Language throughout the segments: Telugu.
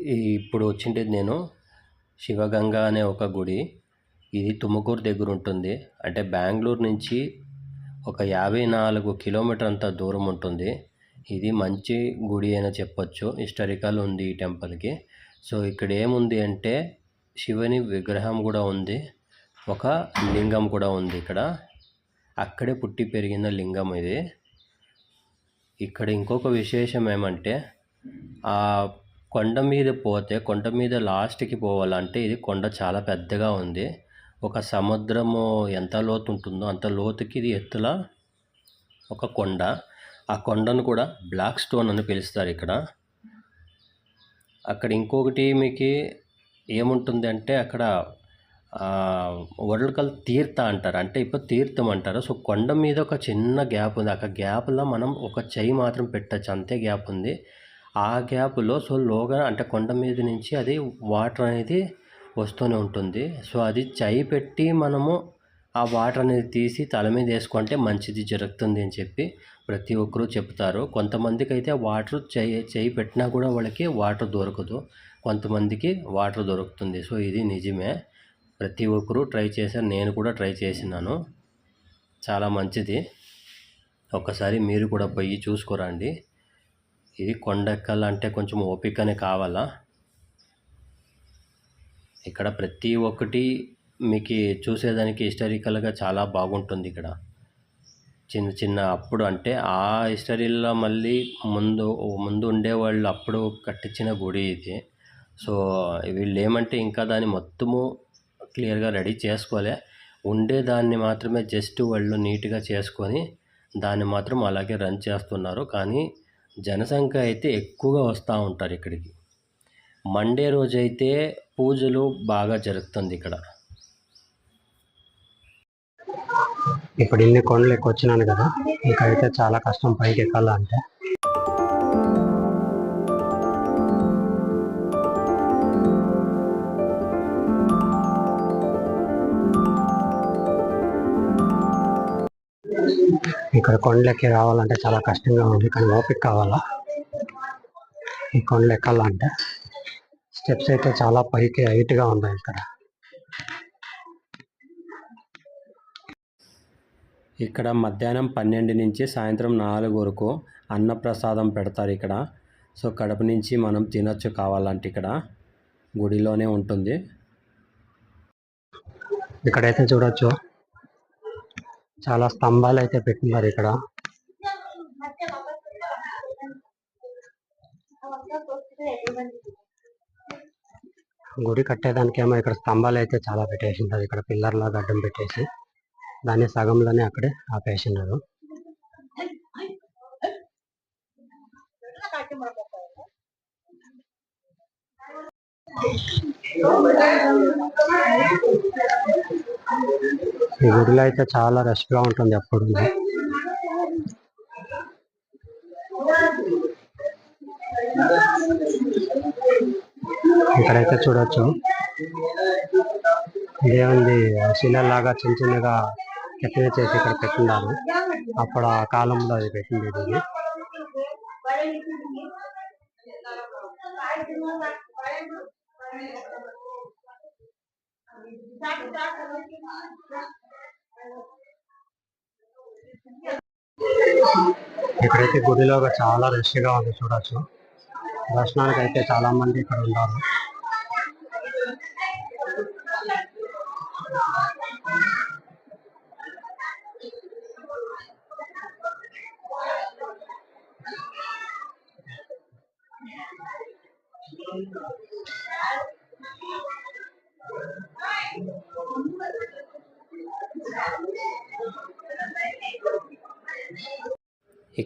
ఇప్పుడు వచ్చిండేది నేను శివగంగ అనే ఒక గుడి. ఇది తుముకూరు దగ్గర ఉంటుంది. అంటే బెంగళూరు నుంచి ఒక యాభై నాలుగు కిలోమీటర్ అంత దూరం ఉంటుంది. ఇది మంచి గుడి అని చెప్పొచ్చు. హిస్టారికల్ ఉంది ఈ టెంపుల్కి సో ఇక్కడ ఏముంది అంటే శివుని విగ్రహం కూడా ఉంది. ఒక లింగం కూడా ఉంది ఇక్కడ. అక్కడే పుట్టి పెరిగిన లింగం ఇది. ఇక్కడ ఇంకొక విశేషం ఏమంటే ఆ కొండ మీద పోతే కొండ మీద లాస్ట్కి పోవాలంటే ఇది కొండ చాలా పెద్దగా ఉంది. ఒక సముద్రము ఎంత లోతు ఉంటుందో అంత లోతుకి ఇది ఎత్తుల ఒక కొండ. ఆ కొండను కూడా బ్లాక్ స్టోన్ అని పిలుస్తారు ఇక్కడ. అక్కడ ఇంకొకటి మీకు ఏముంటుంది అంటే అక్కడ వరల్డ్కల్ తీర్థ అంటారు. అంటే ఇప్పుడు తీర్థం అంటారు. సో కొండ మీద ఒక చిన్న గ్యాప్ ఉంది. ఆ గ్యాప్లో మనం ఒక చెయ్యి మాత్రం పెట్టచ్చు. అంతే గ్యాప్ ఉంది. ఆ గ్యాప్లో సో లోగా అంటే కొండ మీద నుంచి అది వాటర్ అనేది వస్తూనే ఉంటుంది. సో అది చెయ్యి పెట్టి మనము ఆ వాటర్ అనేది తీసి తల మీద వేసుకుంటే మంచిది జరుగుతుంది అని చెప్పి ప్రతి ఒక్కరూ చెప్తారు. కొంతమందికి అయితే వాటర్ చేయి చేయి పెట్టినా కూడా వాళ్ళకి వాటర్ దొరకదు. కొంతమందికి వాటర్ దొరుకుతుంది. సో ఇది నిజమే. ప్రతి ఒక్కరూ ట్రై చేశారు నేను కూడా ట్రై చేసినాను. చాలా మంచిది. ఒక్కసారి మీరు కూడా పోయి చూసుకురండి. ఇది కొండ అంటే కొంచెం ఓపికనే కావాలా? ఇక్కడ ప్రతి ఒక్కటి మీకు చూసేదానికి హిస్టారికల్గా చాలా బాగుంటుంది ఇక్కడ. చిన్న చిన్న అప్పుడు అంటే ఆ హిస్టరీలో మళ్ళీ ముందు ముందు ఉండేవాళ్ళు అప్పుడు కట్టించిన గుడి ఇది. సో వీళ్ళు ఏమంటే ఇంకా దాన్ని మొత్తము క్లియర్గా రెడీ చేసుకోలే. ఉండేదాన్ని మాత్రమే జస్ట్ వాళ్ళు నీట్గా చేసుకొని దాన్ని మాత్రం అలాగే రన్ చేస్తున్నారు. కానీ జనసంఖ్య అయితే ఎక్కువగా వస్తూ ఉంటారు ఇక్కడికి. మండే రోజైతే పూజలు బాగా జరుగుతుంది ఇక్కడ. ఇప్పుడు ఇన్ని కొండలు ఎక్కువ వచ్చినాను కదా ఇంకా అయితే చాలా కష్టం పైకి ఎక్కాలంటే ఇక్కడ కొండలెక్కి రావాలంటే చాలా కష్టంగా ఉంది కానీ ఓపిక కావాలా? ఈ కొండలు ఎక్కాలంటే స్టెప్స్ అయితే చాలా పైకి హైట్గా ఉన్నాయి ఇక్కడ. ఇక్కడ మధ్యాహ్నం పన్నెండు నుంచి సాయంత్రం నాలుగు వరకు అన్నప్రసాదం పెడతారు ఇక్కడ. సో కడప నుంచి మనం తినొచ్చు కావాలంటే ఇక్కడ. గుడిలోనే ఉంటుంది. ఇక్కడైతే చూడొచ్చు. చాలా స్తంభాలు అయితే పెట్టినారు ఇక్కడ. గుడి కట్టేదానికి ఏమో ఇక్కడ స్తంభాలు అయితే చాలా పెట్టేసింటారు ఇక్కడ పిల్లర్లా గడ్డం పెట్టేసి దాన్ని సగంలోనే అక్కడే ఆపేసినారు. ఈ గుడిలో అయితే చాలా రష్గా ఉంటుంది ఎప్పుడు ఇక్కడైతే చూడొచ్చు. దేవుంది శిలలాగా చిన్న చిన్నగా కెట్టిన చేసి ఇక్కడ పెట్టినారు అప్పుడు ఆ కాలంలో అది పెట్టింది ఇది. ఇక్కడైతే గుడిలో చాలా రష్గా ఉంది చూడొచ్చు. దర్శనానికి అయితే చాలా మంది ఇక్కడ ఉన్నారు.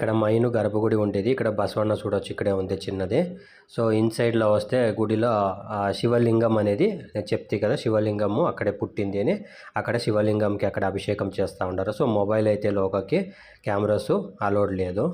ఇక్కడ మైను గర్భగుడి ఉండేది. ఇక్కడ బసవన్న చూడొచ్చు ఇక్కడే ఉంది చిన్నది. సో ఇన్సైడ్లో వస్తే గుడిలో శివలింగం అనేది నేను చెప్తే కదా శివలింగము అక్కడే పుట్టింది అని. అక్కడ శివలింగంకి అక్కడ అభిషేకం చేస్తూ ఉంటారు సో మొబైల్ అయితే లోకకి కెమెరాస్ అలౌడ్ లేదు.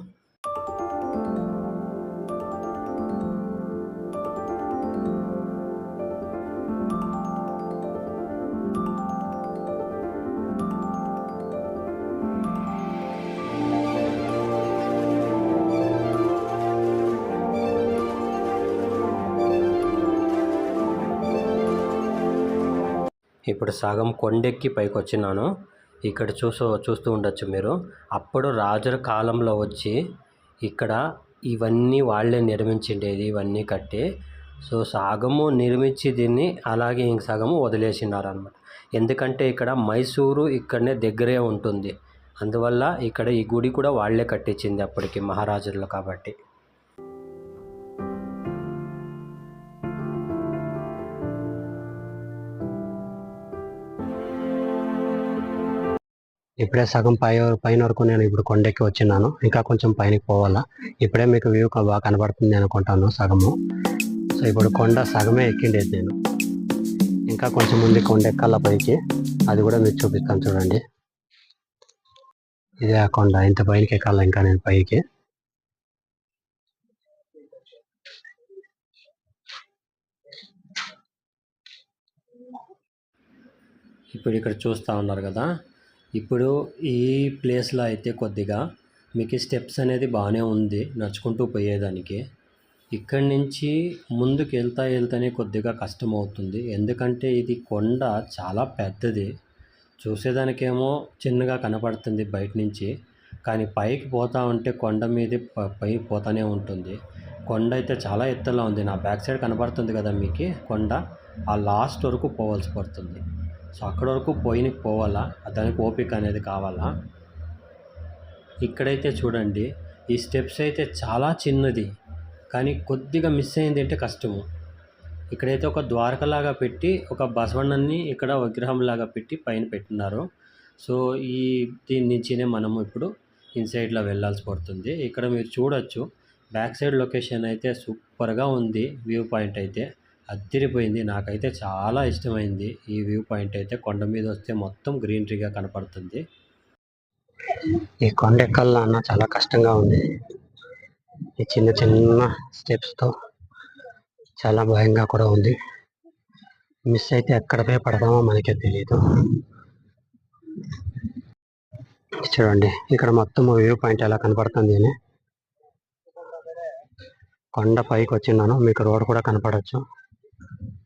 ఇప్పుడు సగం కొండెక్కి పైకి వచ్చినాను ఇక్కడ చూసో చూస్తూ ఉండొచ్చు మీరు. అప్పుడు రాజుల కాలంలో వచ్చి ఇక్కడ ఇవన్నీ వాళ్ళే నిర్మించిండేది ఇవన్నీ కట్టి. సో సగము నిర్మించి దీన్ని అలాగే ఇంక సగము వదిలేసినారు అనమాట ఎందుకంటే ఇక్కడ మైసూరు ఇక్కడనే దగ్గరే ఉంటుంది. అందువల్ల ఇక్కడ ఈ గుడి కూడా వాళ్ళే కట్టించింది అప్పటికి మహారాజులు కాబట్టి. ఇప్పుడే సగం పై పైన వరకు నేను ఇప్పుడు కొండెక్కి వచ్చినాను ఇంకా కొంచెం పైనకి పోవాలా? ఇప్పుడే మీకు వ్యూ బాగా కనబడుతుంది అనుకుంటాను సగము. సో ఇప్పుడు కొండ సగమే ఎక్కిండేది నేను. ఇంకా కొంచెం ముందు కొండ ఎక్కాల పైకి? అది కూడా మీకు చూపిస్తాను చూడండి. ఇదే ఆ కొండ. ఇంత పైకి ఎక్కాల ఇంకా నేను పైకి? ఇప్పుడు ఇక్కడ చూస్తూ ఉన్నారు కదా? ఇప్పుడు ఈ ప్లేస్లో అయితే కొద్దిగా మీకు స్టెప్స్ అనేది బాగానే ఉంది నడుచుకుంటూ పోయేదానికి. ఇక్కడి నుంచి ముందుకు వెళ్తా వెళ్తానే కొద్దిగా కష్టం అవుతుంది ఎందుకంటే ఇది కొండ చాలా పెద్దది. చూసేదానికేమో చిన్నగా కనపడుతుంది బయట నుంచి. కానీ పైకి పోతా ఉంటే కొండ మీద ప- పై పోతానే ఉంటుంది. కొండ అయితే చాలా ఎత్తులో ఉంది. నా బ్యాక్ సైడ్ కనపడుతుంది కదా మీకు? కొండ ఆ లాస్ట్ వరకు పోవాల్సి పడుతుంది. సో అక్కడ వరకు పోయినకి పోవాలా? దానికి ఓపిక అనేది కావాలా? ఇక్కడైతే చూడండి ఈ స్టెప్స్ అయితే చాలా చిన్నది కానీ కొద్దిగా మిస్ అయింది అంటే కష్టము. ఇక్కడైతే ఒక ద్వారకలాగా పెట్టి ఒక బసవಣ್ಣని ఇక్కడ విగ్రహంలాగా పెట్టి పైన పెట్టినారు. సో ఈ దీని నుంచినే మనము ఇప్పుడు ఇన్సైడ్లో వెళ్ళాల్సి పడుతుంది. ఇక్కడ మీరు చూడొచ్చు బ్యాక్ సైడ్ లొకేషన్ అయితే సూపర్గా ఉంది వ్యూ పాయింట్ అయితే. అదిరిపోయింది నాకైతే చాలా ఇష్టమైంది. ఈ వ్యూ పాయింట్ అయితే కొండ మీద వస్తే మొత్తం గ్రీనరీగా కనపడుతుంది. ఈ కొండ ఎక్కాలన్నా చాలా కష్టంగా ఉంది. ఈ చిన్న చిన్న స్టెప్స్తో తో చాలా భయంగా కూడా ఉంది. మిస్ అయితే ఎక్కడపై పడదామో పడతామో మనకే తెలియదు చూడండి ఇక్కడ మొత్తం వ్యూ పాయింట్ ఎలా కనపడుతుంది అని. కొండ పైకి వచ్చిన్నాను మీకు రోడ్ కూడా కనపడవచ్చు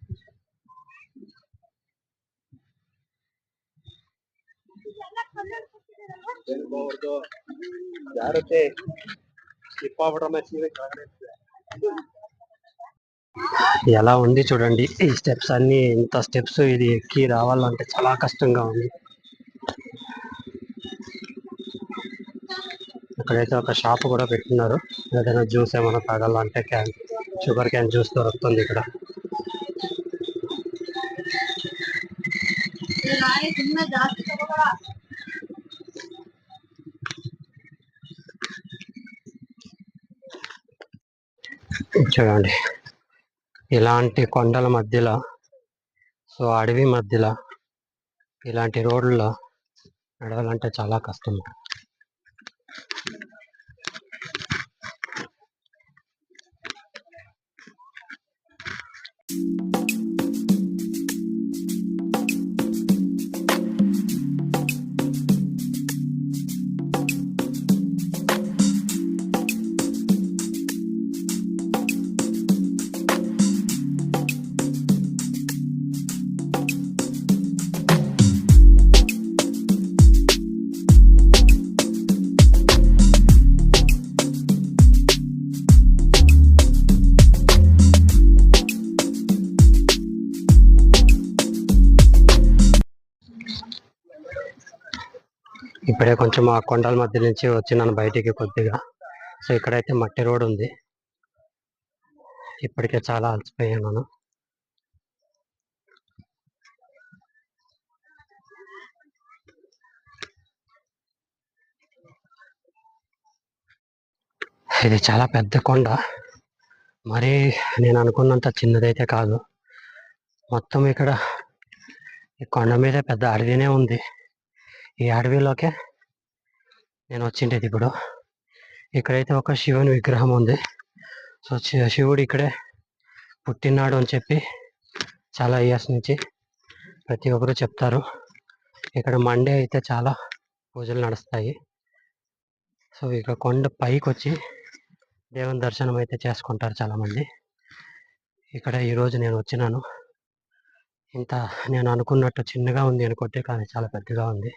ఎలా ఉంది చూడండి. ఈ స్టెప్స్ అన్ని ఇంత స్టెప్స్ ఇది ఎక్కి రావాలంటే చాలా కష్టంగా ఉంది. ఇక్కడైతే ఒక షాప్ కూడా పెట్టినారు ఏదైనా జ్యూస్ ఏమైనా తాగాలంటే క్యాన్ షుగర్ క్యాన్ జ్యూస్ దొరుకుతుంది ఇక్కడ. చూడండి. ఇలాంటి కొండల మధ్యలో సో అడవి మధ్యలో ఇలాంటి రోడ్లలో నడవాలంటే చాలా కష్టం. ఇప్పుడే కొంచెం ఆ కొండల మధ్య నుంచి వచ్చినాను బయటికి కొద్దిగా. సో ఇక్కడైతే మట్టి రోడ్ ఉంది. ఇప్పటికే చాలా అలసిపోయాను ఇది చాలా పెద్ద కొండ. మరి నేను అనుకున్నంత చిన్నదైతే కాదు. మొత్తం ఇక్కడ ఈ కొండ మీద పెద్ద అడవినే ఉంది. ఈ అడవిలోకే నేను వచ్చిండేది ఇప్పుడు ఇక్కడైతే ఒక శివుని విగ్రహం ఉంది. సో శి- శివుడు ఇక్కడే పుట్టినాడు అని చెప్పి చాలా ఇయర్స్ నుంచి ప్రతి ఒక్కరు చెప్తారు. ఇక్కడ మండే అయితే చాలా పూజలు నడుస్తాయి. సో ఇక్కడ కొండ పైకి వచ్చి దేవుని దర్శనం అయితే చేసుకుంటారు చాలామంది. ఇక్కడ ఈరోజు నేను వచ్చినాను. ఇంత నేను అనుకున్నట్టు చిన్నగా ఉంది అనుకుంటే కానీ చాలా పెద్దగా ఉంది.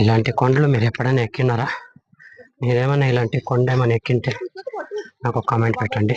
ఇలాంటి కొండలు మీరు ఎప్పుడైనా ఎక్కినారా? మీరేమైనా ఇలాంటి కొండ ఏమైనా ఎక్కింటే నాకు ఒక కామెంట్ పెట్టండి.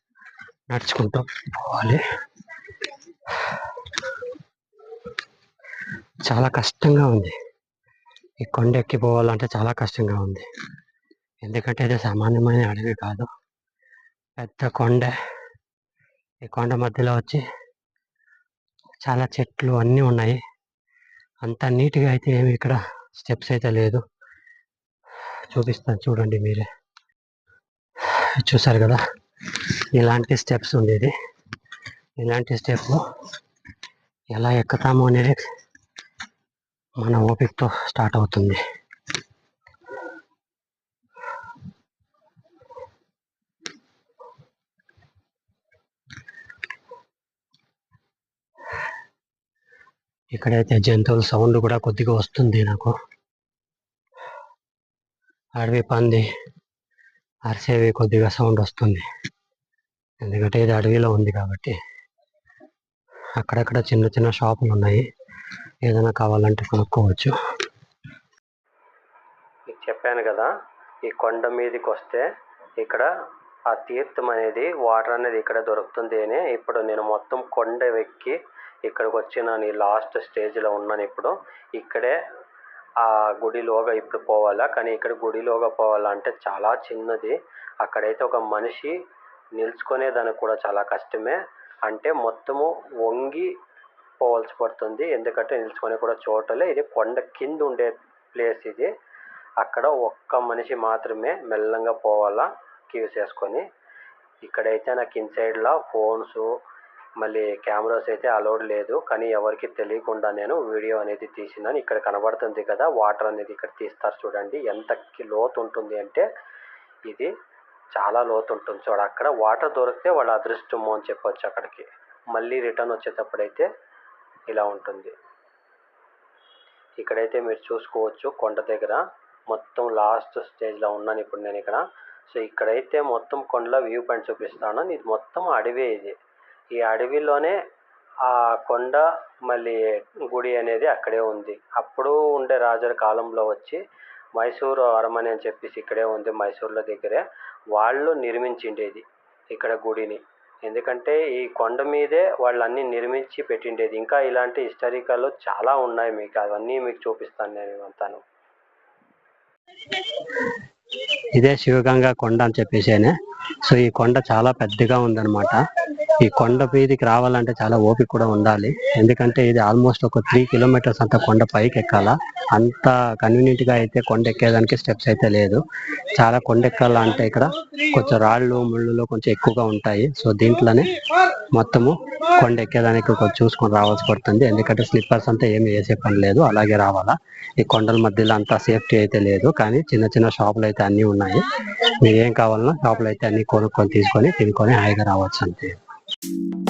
నడుచుకుంటూ పోవాలి. చాలా కష్టంగా ఉంది. ఈ కొండ ఎక్కిపోవాలంటే చాలా కష్టంగా ఉంది. ఎందుకంటే ఇది సామాన్యమైన అడవి కాదు. పెద్ద కొండ. ఈ కొండ మధ్యలో వచ్చి చాలా చెట్లు అన్నీ ఉన్నాయి. అంత నీట్గా అయితే ఏమి ఇక్కడ స్టెప్స్ అయితే లేదు. చూపిస్తాను చూడండి మీరే. చూసారు కదా? ఇలాంటి స్టెప్స్ ఉండేది. ఇలాంటి స్టెప్ ఎలా ఎక్కుతాము అనేది మన ఓపికతో స్టార్ట్ అవుతుంది. ఇక్కడైతే జంతువుల సౌండ్ కూడా కొద్దిగా వస్తుంది నాకు. అడవి పంది అరిసేవి కొద్దిగా సౌండ్ వస్తుంది. ఎందుకంటే ఇది అడవిలో ఉంది కాబట్టి అక్కడక్కడ చిన్న చిన్న షాపులు ఉన్నాయి. ఏదైనా కావాలంటే కొనుక్కోవచ్చు. మీకు చెప్పాను కదా ఈ కొండ మీదకి వస్తే ఇక్కడ ఆ తీర్థం అనేది వాటర్ అనేది ఇక్కడ దొరుకుతుంది అని ఇప్పుడు నేను మొత్తం కొండ ఎక్కి ఇక్కడికి వచ్చిన లాస్ట్ స్టేజ్లో ఉన్నాను ఇప్పుడు. ఇక్కడే ఆ గుడిలోగా ఇప్పుడు పోవాలా? కానీ ఇక్కడ గుడిలోగా పోవాలా అంటే చాలా చిన్నది. అక్కడైతే ఒక మనిషి నిల్చుకునే దానికి కూడా చాలా కష్టమే. అంటే మొత్తము వంగి పోవాల్సి పడుతుంది. ఎందుకంటే నిల్చుకునే కూడా చోటలే. ఇది కొండ కింద ఉండే ప్లేస్ ఇది. అక్కడ ఒక్క మనిషి మాత్రమే మెల్లంగా పోవాలా క్యూస్ వేసుకొని. ఇక్కడైతే నాకు ఇన్సైడ్లో ఫోన్స్ మళ్ళీ కెమెరాస్ అయితే అలౌడ్ లేదు. కానీ ఎవరికి తెలియకుండా నేను వీడియో అనేది తీసినాను. ఇక్కడ కనబడుతుంది కదా వాటర్ అనేది ఇక్కడ తీస్తారు చూడండి. ఎంత లోతు ఉంటుంది అంటే ఇది చాలా లోతు ఉంటుంది చూడ అక్కడ వాటర్ దొరికితే వాళ్ళ అదృష్టము అని చెప్పొచ్చు అక్కడికి. మళ్ళీ రిటర్న్ వచ్చేటప్పుడైతే ఇలా ఉంటుంది. ఇక్కడైతే మీరు చూసుకోవచ్చు కొండ దగ్గర. మొత్తం లాస్ట్ స్టేజ్లో ఉన్నాను ఇప్పుడు నేను ఇక్కడ. సో ఇక్కడైతే మొత్తం కొండలో వ్యూ పాయింట్ చూపిస్తాను. ఇది మొత్తం అడవి ఇది. ఈ అడవిలోనే ఆ కొండ మళ్ళీ గుడి అనేది అక్కడే ఉంది. అప్పుడు ఉండే రాజుల కాలంలో వచ్చి మైసూరు అరమని అని చెప్పేసి ఇక్కడే ఉంది మైసూర్లో దగ్గరే. వాళ్ళు నిర్మించిండేది ఇక్కడ గుడిని. ఎందుకంటే ఈ కొండ మీదే వాళ్ళు అన్నీ నిర్మించి పెట్టిండేది. ఇంకా ఇలాంటి హిస్టారికల్ చాలా ఉన్నాయి మీకు. అవన్నీ మీకు చూపిస్తాను నేను అంతాను. ఇదే శివగంగా కొండ అని చెప్పేసేనే సో ఈ కొండ చాలా పెద్దగా ఉందన్నమాట. ఈ కొండ మీదకి రావాలంటే చాలా ఓపిక కూడా ఉండాలి. ఎందుకంటే ఇది ఆల్మోస్ట్ ఒక త్రీ కిలోమీటర్స్ అంత కొండ పైకి ఎక్కాలా. అంత కన్వీనియంట్గా అయితే కొండ ఎక్కేదానికి స్టెప్స్ అయితే లేదు. చాలా కొండ ఎక్కాలంటే ఇక్కడ కొంచెం రాళ్ళు ముళ్ళు కొంచెం ఎక్కువగా ఉంటాయి. సో దీంట్లోనే మొత్తము కొండ ఎక్కేదానికి కొంచెం చూసుకొని రావాల్సి పడుతుంది. ఎందుకంటే స్లిప్పర్స్ అంతా ఏమి వేసే పని లేదు. అలాగే రావాలా. ఈ కొండల మధ్యలో అంతా సేఫ్టీ అయితే లేదు. కానీ చిన్న చిన్న షాపులు అయితే అన్నీ ఉన్నాయి. మీరు ఏం కావాలన్నా షాపులు అయితే అన్ని కొనుక్కొని తీసుకొని తినుకొని హాయిగా రావచ్చు అంతే. You.